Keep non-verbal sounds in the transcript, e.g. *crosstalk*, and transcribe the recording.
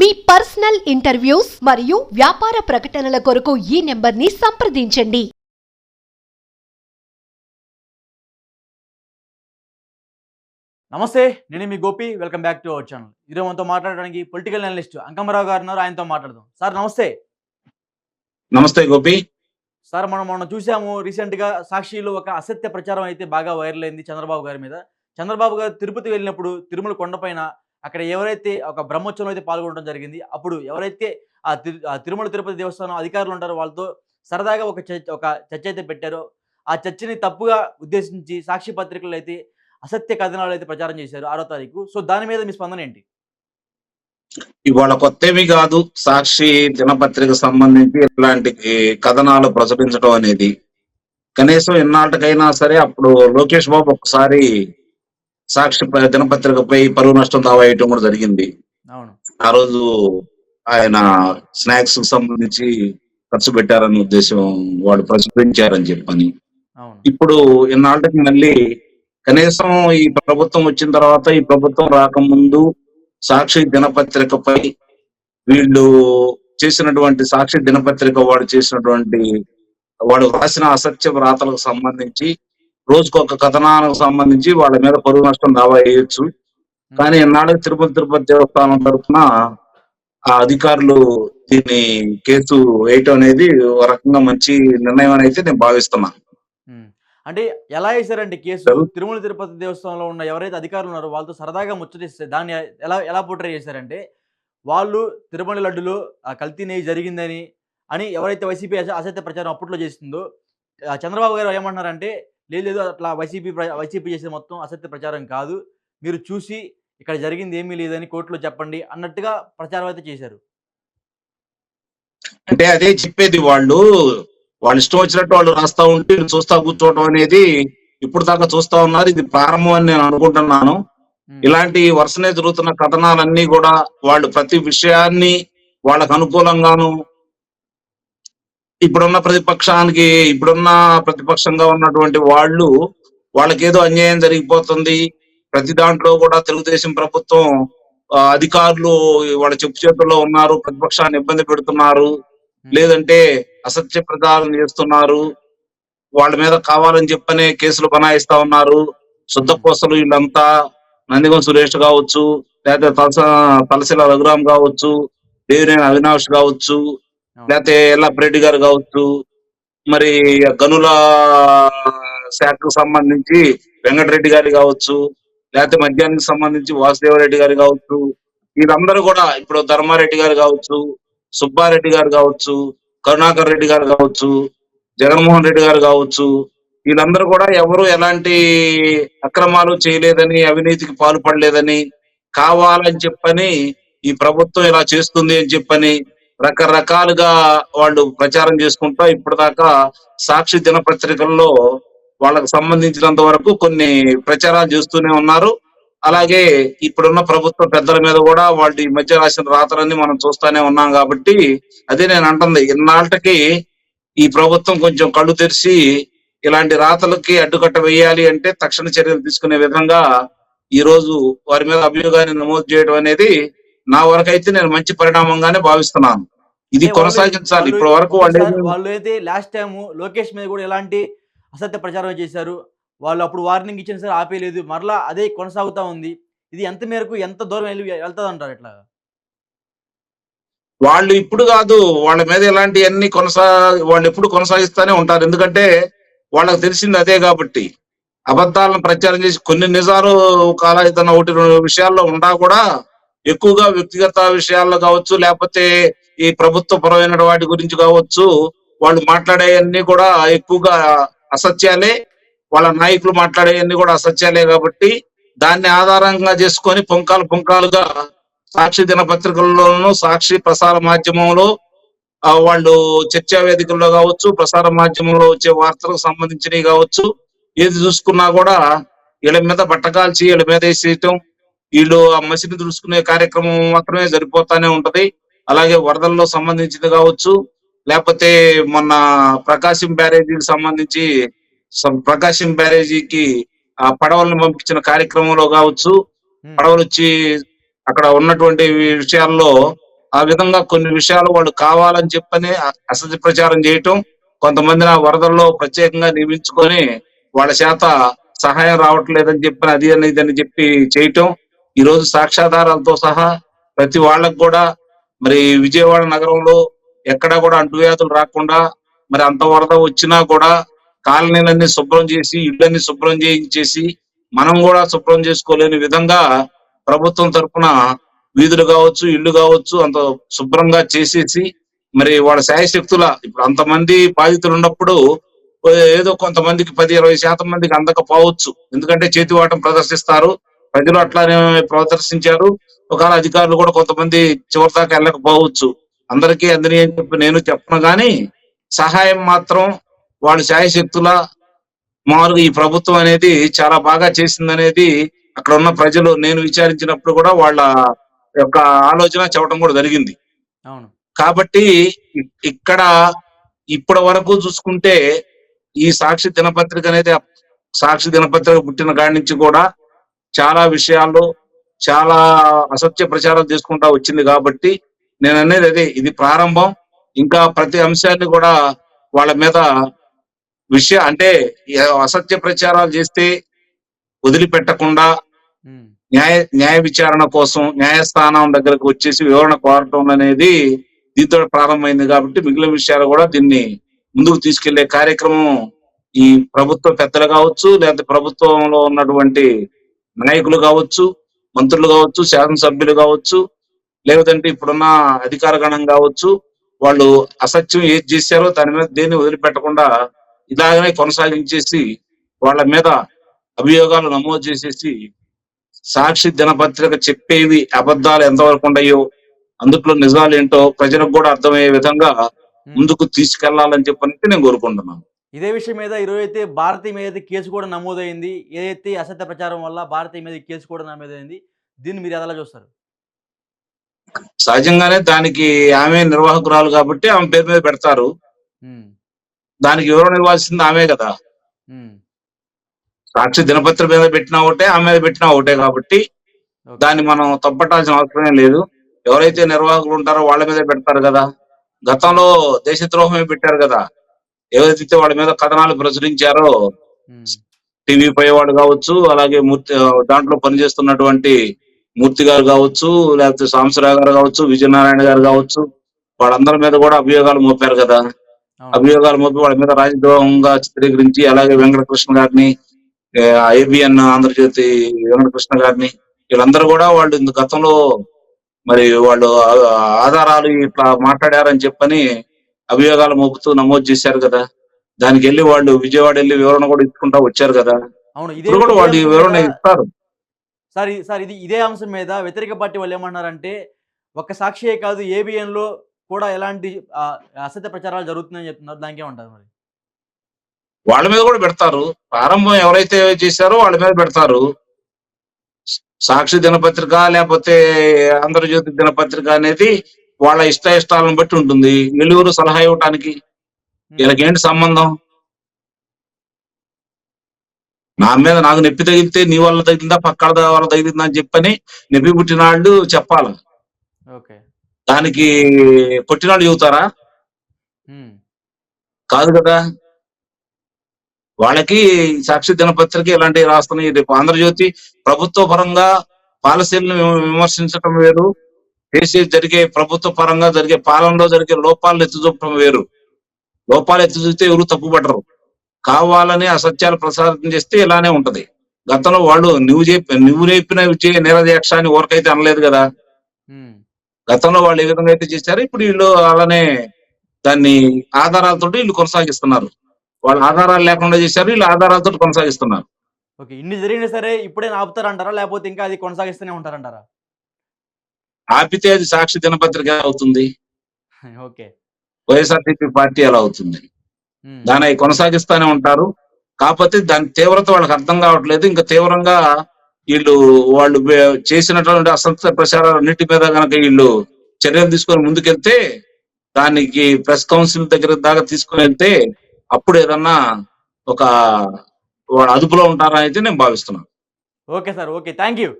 మీ personal interviews మరియు వ్యాపార ప్రకటనల కొరకు ఈ నెంబర్ని సంప్రదించండి. నమస్తే నేను మీ Gopi. Welcome back to our channel ఈరోజు మనతో మాట్లాడడానికి పొలిటికల్ అనలిస్ట్ అంకమరావు గారు ఉన్నారు. ఆయనతో మాట్లాడదాం. సార్ నమస్తే. నమస్తే గోపి. సార్ మనం మనం చూసాము రీసెంట్గా సాక్షిలో ఒక అసత్య ప్రచారం అయితే బాగా వైరల్ అయింది చంద్రబాబు గారి మీద. చంద్రబాబు గారు తిరుపతి వెళ్ళినప్పుడు తిరుమల కొండపైన అక్కడ ఎవరైతే ఒక బ్రహ్మోత్సవం అయితే పాల్గొనడం జరిగింది అప్పుడు ఎవరైతే ఆ తిరు ఆ తిరుమల తిరుపతి దేవస్థానం అధికారులు ఉంటారో వాళ్ళతో సరదాగా ఒక ఒక చర్చ అయితే పెట్టారో. ఆ చర్చని తప్పుగా ఉద్దేశించి సాక్షి పత్రికలు అయితే అసత్య కథనాలు అయితే ప్రచారం చేశారు ఆరో తారీఖు. సో దాని మీద మీ స్పందన ఏంటి? ఇవాళ కొత్తవి కాదు. సాక్షి దినపత్రిక సంబంధించి ఇట్లాంటి కథనాలు ప్రచురించడం అనేది కనీసం ఇన్నాళ్ళకైనా సరే అప్పుడు లోకేష్ బాబు ఒకసారి సాక్షి దినపత్రికపై పరువు నష్టం దావా వేయటం కూడా జరిగింది. ఆ రోజు ఆయన స్నాక్స్కు సంబంధించి ఖర్చు పెట్టారనే ఉద్దేశం వాడు ప్రచురించారని చెప్పని. ఇప్పుడు ఇన్నాళ్ళకి మళ్ళీ కనీసం ఈ ప్రభుత్వం వచ్చిన తర్వాత ఈ ప్రభుత్వం రాకముందు సాక్షి దినపత్రికపై వీళ్ళు చేసినటువంటి సాక్షి దినపత్రిక వాడు చేసినటువంటి వాడు రాసిన అసత్య వ్రాతలకు సంబంధించి రోజుకొక కథనానికి సంబంధించి వాళ్ళ మీద పరువు నష్టం దావా వేయొచ్చు కానీ ఇన్నాళ్ళకి తిరుపతి తిరుపతి దేవస్థానం తరఫున ఆ అధికారులు దీన్ని కేసు వేయటం అనేది ఒక రకంగా మంచి నిర్ణయం అని అయితే నేను భావిస్తున్నా. ఉమ్. అంటే ఎలా వేశారండి కేసు? తిరుమల తిరుపతి దేవస్థానంలో ఉన్న ఎవరైతే అధికారులు ఉన్నారో వాళ్ళతో సరదాగా ముచ్చటిస్తే దాన్ని ఎలా ఎలా పోట్రే చేశారంటే వాళ్ళు తిరుమల లడ్డులో ఆ కల్తీ నెయ్యి జరిగిందని అని ఎవరైతే వైసీపీ అస- అసత్య ప్రచారం అప్పట్లో చేస్తుందో ఆ చంద్రబాబు గారు ఏమంటున్నారంటే లేదు లేదు అట్లా వైసీపీ వైసీపీ చేసే మొత్తం అసత్య ప్రచారం కాదు. మీరు చూసి ఇక్కడ జరిగింది ఏమీ లేదని కోర్టులో చెప్పండి అన్నట్టుగా ప్రచారం అయితే చేశారు. అంటే అదే చెప్పేది వాళ్ళు. వాళ్ళు ఇష్టం వచ్చినట్టు వాళ్ళు రాస్తా ఉంటే చూస్తా కూర్చోవడం అనేది ఇప్పుడు దాకా చూస్తా ఉన్నారు. ఇది ప్రారంభం అని నేను అనుకుంటున్నాను. ఇలాంటి వరుసనే జరుగుతున్న కథనాలన్నీ కూడా వాళ్ళు ప్రతి విషయాన్ని వాళ్ళకు అనుకూలంగాను ఇప్పుడున్న ప్రతిపక్షానికి ఇప్పుడున్న ప్రతిపక్షంగా ఉన్నటువంటి వాళ్ళు వాళ్ళకేదో అన్యాయం జరిగిపోతుంది. ప్రతి దాంట్లో కూడా తెలుగుదేశం ప్రభుత్వం అధికారులు వాళ్ళ చెప్పు చేతుల్లో ఉన్నారు ప్రతిపక్షాన్ని ఇబ్బంది పెడుతున్నారు. లేదంటే అసత్య ప్రచారం చేస్తున్నారు. వాళ్ళ మీద కావాలని చెప్పనే కేసులు బనాయిస్తా ఉన్నారు. శుద్ధ కోసలు వీళ్ళంతా నందిగం సురేష్ కావచ్చు లేకపోతే తలస తలసిల రఘురాం కావచ్చు దేవినేని అవినాష్ కావచ్చు లేకపోతే ఎల్లప్ప రెడ్డి గారు కావచ్చు మరి గనుల శాఖకు సంబంధించి వెంకటరెడ్డి గారు కావచ్చు లేకపోతే మద్యానికి సంబంధించి వాసుదేవరెడ్డి గారు కావచ్చు వీళ్ళందరూ కూడా ఇప్పుడు ధర్మారెడ్డి గారు కావచ్చు సుబ్బారెడ్డి గారు కావచ్చు కరుణాకర్ రెడ్డి గారు కావచ్చు జగన్మోహన్ రెడ్డి గారు కావచ్చు వీళ్ళందరూ కూడా ఎవరు ఎలాంటి అక్రమాలు చేయలేదని అవినీతికి పాల్పడలేదని కావాలని చెప్పని ఈ ప్రభుత్వం ఇలా చేస్తుంది అని చెప్పని రకరకాలుగా వాళ్ళు ప్రచారం చేసుకుంటా ఇప్పటిదాకా సాక్షి దినపత్రికల్లో వాళ్ళకు సంబంధించినంత వరకు కొన్ని ప్రచారాలు చేస్తూనే ఉన్నారు. అలాగే ఇప్పుడున్న ప్రభుత్వ పెద్దల మీద కూడా వాళ్ళు ఈ మధ్య రాసిన రాతలన్నీ మనం చూస్తానే ఉన్నాం కాబట్టి అదే నేను అంటుంది. ఇన్నాళ్ళకి ఈ ప్రభుత్వం కొంచెం కళ్ళు తెరిచి ఇలాంటి రాతలకి అడ్డుకట్ట వేయాలి అంటే తక్షణ చర్యలు తీసుకునే విధంగా ఈ రోజు వారి మీద అభియోగాన్ని నమోదు చేయడం అనేది నా వరకైతే నేను మంచి పరిణామంగానే భావిస్తున్నాను. ఇది కొనసాగించాలి. ఇప్పటి వరకు వాళ్ళు అయితే లాస్ట్ టైం లోకేష్ మీద కూడా ఎలాంటి అసత్య ప్రచారం చేశారు వాళ్ళు అప్పుడు వార్నింగ్ ఇచ్చిన సరే ఆపేయలేదు మరలా అదే కొనసాగుతా ఉంది. ఇది ఎంత మేరకు ఎంత దూరం వెళ్ళి వెళ్తుంది అంటారు ఇట్లా వాళ్ళు ఇప్పుడు కాదు వాళ్ళ మీద ఇలాంటివన్నీ కొనసా వాళ్ళు ఎప్పుడు కొనసాగిస్తానే ఉంటారు. ఎందుకంటే వాళ్ళకి తెలిసింది అదే కాబట్టి. అబద్ధాలను ప్రచారం చేసి కొన్ని నిజాలు కాల ఏదైనా ఒకటి రెండు విషయాల్లో ఉండా కూడా ఎక్కువగా వ్యక్తిగత విషయాల్లో కావచ్చు లేకపోతే ఈ ప్రభుత్వ పరమైన వాటి గురించి కావచ్చు వాళ్ళు మాట్లాడేవన్నీ కూడా ఎక్కువగా అసత్యాలే. వాళ్ళ నాయకులు మాట్లాడేవన్నీ కూడా అసత్యాలే కాబట్టి దాన్ని ఆధారంగా చేసుకొని పుంకాలు పుంకాలుగా సాక్షి దినపత్రికల్లోనూ సాక్షి ప్రసార మాధ్యమంలో వాళ్ళు చర్చా వేదికల్లో కావచ్చు ప్రసార మాధ్యమంలో వచ్చే వార్తలకు సంబంధించినవి కావచ్చు ఏది చూసుకున్నా కూడా వీళ్ళ మీద బట్టకాల్చి వీళ్ళ మీద వేసేయటం వీళ్ళు ఆ మసిని దులుసుకునే కార్యక్రమం మాత్రమే సరిపోతానే ఉంటది. అలాగే వరదల్లో సంబంధించింది కావచ్చు లేకపోతే మొన్న ప్రకాశం బ్యారేజీకి సంబంధించి ప్రకాశం బ్యారేజీకి ఆ పడవలను పంపించిన కార్యక్రమంలో కావచ్చు పడవలు వచ్చి అక్కడ ఉన్నటువంటి విషయాల్లో ఆ విధంగా కొన్ని విషయాలు వాళ్ళు కావాలని చెప్పని అసత్య ప్రచారం చేయటం కొంతమంది ఆ వరదల్లో ప్రత్యేకంగా నియమించుకొని వాళ్ళ చేత సహాయం రావట్లేదని చెప్పని అది అని ఇదని చెప్పి చేయటం ఈ రోజు సాక్ష్యాధారాలతో సహా ప్రతి వాళ్ళకు కూడా మరి విజయవాడ నగరంలో ఎక్కడా కూడా అంటువ్యాధులు రాకుండా మరి అంత వరద వచ్చినా కూడా కాలనీలన్నీ శుభ్రం చేసి ఇళ్ళన్ని శుభ్రం చేయించేసి మనం కూడా శుభ్రం చేసుకోలేని విధంగా ప్రభుత్వం తరఫున వీధులు కావచ్చు ఇల్లు కావచ్చు అంత శుభ్రంగా చేసేసి మరి వాళ్ళ శాయశక్తుల ఇప్పుడు అంతమంది బాధితులు ఉన్నప్పుడు ఏదో కొంతమందికి పది ఇరవై శాతం మందికి అందకపోవచ్చు. ఎందుకంటే చేతివాటం ప్రదర్శిస్తారు. ప్రజలు అట్లానే ప్రదర్శించారు. ఒకవేళ అధికారులు కూడా కొంతమంది చివరి దాకా వెళ్ళకపోవచ్చు. అందరికీ అందని అని చెప్పి నేను చెప్పను గాని సహాయం మాత్రం వాళ్ళ శాయశక్తుల మామూలుగా ఈ ప్రభుత్వం అనేది చాలా బాగా చేసిందనేది అక్కడ ఉన్న ప్రజలు నేను విచారించినప్పుడు కూడా వాళ్ళ యొక్క ఆలోచన చెప్పడం కూడా జరిగింది. అవును. కాబట్టి ఇక్కడ ఇప్పటి వరకు చూసుకుంటే ఈ సాక్షి దినపత్రిక అనేది సాక్షి దినపత్రిక పుట్టిన కాడి నుంచి కూడా చాలా విషయాల్లో చాలా అసత్య ప్రచారం చేసుకుంటా వచ్చింది కాబట్టి నేను అనేది అదే ఇది ప్రారంభం ఇంకా ప్రతి అంశాన్ని కూడా వాళ్ళ మీద విషయ అంటే అసత్య ప్రచారాలు చేస్తే వదిలిపెట్టకుండా. న్యాయ న్యాయ విచారణ కోసం న్యాయస్థానం దగ్గరకు వచ్చేసి వివరణ కోరటం అనేది దీంతో ప్రారంభమైంది కాబట్టి మిగిలిన విషయాలు కూడా దీన్ని ముందుకు తీసుకెళ్ళే కార్యక్రమం ఈ ప్రభుత్వ పెద్దలు కావచ్చు లేకపోతే ప్రభుత్వంలో ఉన్నటువంటి నాయకులు కావచ్చు మంత్రులు కావచ్చు శాసనసభ్యులు కావచ్చు లేదంటే ఇప్పుడున్న అధికార గణం కావచ్చు వాళ్ళు అసత్యం ఏది చేశారో దాని మీద దేన్ని వదిలిపెట్టకుండా ఇలాగనే కొనసాగించేసి వాళ్ళ మీద అభియోగాలు నమోదు చేసేసి సాక్షి దినపత్రిక చెప్పేవి అబద్ధాలు ఎంతవరకు ఉన్నాయో అందుట్లో నిజాలు ఏంటో ప్రజలకు కూడా అర్థమయ్యే విధంగా ముందుకు తీసుకెళ్ళాలని చెప్పని నేను కోరుకుంటున్నాను. ఇదే విషయం మీద ఈరోజు అయితే భారతి మీద అయితే కేసు కూడా నమోదైంది. ఏదైతే అసత్య ప్రచారం వల్ల భారతి మీద కేసు కూడా నమోదైంది దీన్ని మీరు ఎలా చూస్తారు? సహజంగానే దానికి ఆమె నిర్వాహకురాలు కాబట్టి ఆమె పేరు మీద పెడతారు. దానికి వివరణ ఇవ్వాల్సింది ఆమె కదా. సాక్షి దినపత్రిక మీద పెట్టినా ఒకటే ఆమె మీద పెట్టినా ఒకటే కాబట్టి. దాన్ని మనం తప్పట్టాల్సిన అవసరమే లేదు. ఎవరైతే నిర్వాహకులు ఉంటారో వాళ్ళ మీద పెడతారు కదా. గతంలో దేశద్రోహమే పెట్టారు కదా. ఏవైతే వాళ్ళ మీద కథనాలు ప్రచురించారో. టీవీ పై వాడు కావచ్చు అలాగే మూర్తి దాంట్లో పనిచేస్తున్నటువంటి మూర్తి గారు కావచ్చు లేకపోతే సాంబశివరావు గారు కావచ్చు విజయనారాయణ గారు కావచ్చు వాళ్ళందరి మీద కూడా అభియోగాలు మోపారు కదా. అభియోగాలు మోపి వాళ్ళ మీద రాజద్రోహంగా చిత్రీకరించి అలాగే వెంకటకృష్ణ గారిని ఐబిఎన్ ఆంధ్రజ్యోతి వెంకటకృష్ణ గారిని వీళ్ళందరూ కూడా వాళ్ళు ఇంత గతంలో మరి వాళ్ళు ఆధారాలు ఇట్లా మాట్లాడారని చెప్పని అభియోగాలు మోపుతూ నమోదు చేశారు కదా. దానికి వెళ్ళి వాళ్ళు విజయవాడ వెళ్ళి వివరణ కూడా ఇచ్చుకుంటా వచ్చారు కదా. అవును ఇదే కూడా వాళ్ళు వివరణ ఇస్తారు. సార్ ఇది- సార్ ఇది ఇదే అంశం మీద వ్యతిరేక పార్టీ వాళ్ళు ఏమన్నారంటే ఒక్క సాక్షియే కాదు ఏబిఎన్లో కూడా ఎలాంటి అసత్య ప్రచారాలు జరుగుతున్నాయని చెప్తున్నారు. దానికి ఏమంటారు మరి? వాళ్ళ మీద కూడా పెడతారు. ప్రారంభం ఎవరైతే చేశారో వాళ్ళ మీద పెడతారు. సాక్షి దినపత్రిక లేకపోతే ఆంధ్రజ్యోతి దినపత్రిక అనేది వాళ్ళ ఇష్ట ఇష్టాలను బట్టి ఉంటుంది. వెలుగురు సలహా ఇవ్వటానికి వీళ్ళకి ఏంటి సంబంధం? నా మీద నాకు నొప్పి తగిలితే నీ వల్ల తగిలిందా పక్కన వల్ల తగిలిందా అని చెప్పని నొప్పి పుట్టిన వాళ్ళు చెప్పాలి దానికి వాళ్ళు చెబుతారా. కాదు కదా. వాళ్ళకి సాక్షి దినపత్రిక ఇలాంటివి రాస్తున్నాయి రేపు ఆంధ్రజ్యోతి ప్రభుత్వ పరంగా పాలసీలను విమ- విమర్శించడం వేరు. చేసే జరిగే ప్రభుత్వ పరంగా జరిగే పాలనలో జరిగే లోపాలను ఎత్తి చూపడం వేరు. లోపాలు ఎత్తి చూస్తే ఎవరు తప్పుపడరు కావాలని అసత్యాలు ప్రసారం చేస్తే ఇలానే ఉంటది. గతంలో వాళ్ళు నువ్వు చెప్పి నువ్వు విజయ నిరదీక్ష అని ఊరకైతే అనలేదు కదా. గతంలో వాళ్ళు ఏ విధంగా అయితే చేశారో ఇప్పుడు వీళ్ళు అలానే దాన్ని ఆధారాలతో వీళ్ళు కొనసాగిస్తున్నారు. వాళ్ళు ఆధారాలు లేకుండా చేశారు వీళ్ళు ఆధారాలతో కొనసాగిస్తున్నారు. ఓకే ఇన్ని జరిగినా సరే ఇప్పుడే ఆపుతారంటారా? లేకపోతే ఇంకా అది కొనసాగిస్తూనే ఉంటారంటారా? ఆపితే అది సాక్షి దినపత్రిక అవుతుంది. *laughs* ఓకే. వైఎస్ఆర్సీపీ పార్టీ ఎలా అవుతుంది. దాన్ని అవి కొనసాగిస్తానే ఉంటారు. కాకపోతే దాని తీవ్రత వాళ్ళకి అర్థం కావట్లేదు. ఇంకా తీవ్రంగా వీళ్ళు వాళ్ళు చేసినటువంటి అసత్య ప్రచారాలన్నిటి మీద కనుక వీళ్ళు చర్యలు తీసుకొని ముందుకెళ్తే దానికి ప్రెస్ కౌన్సిల్ దగ్గర దాకా తీసుకొని వెళ్తే అప్పుడు ఏదన్నా ఒక వాళ్ళు అదుపులో ఉంటారని అయితే నేను భావిస్తున్నాను. Okay sir okay. Thank you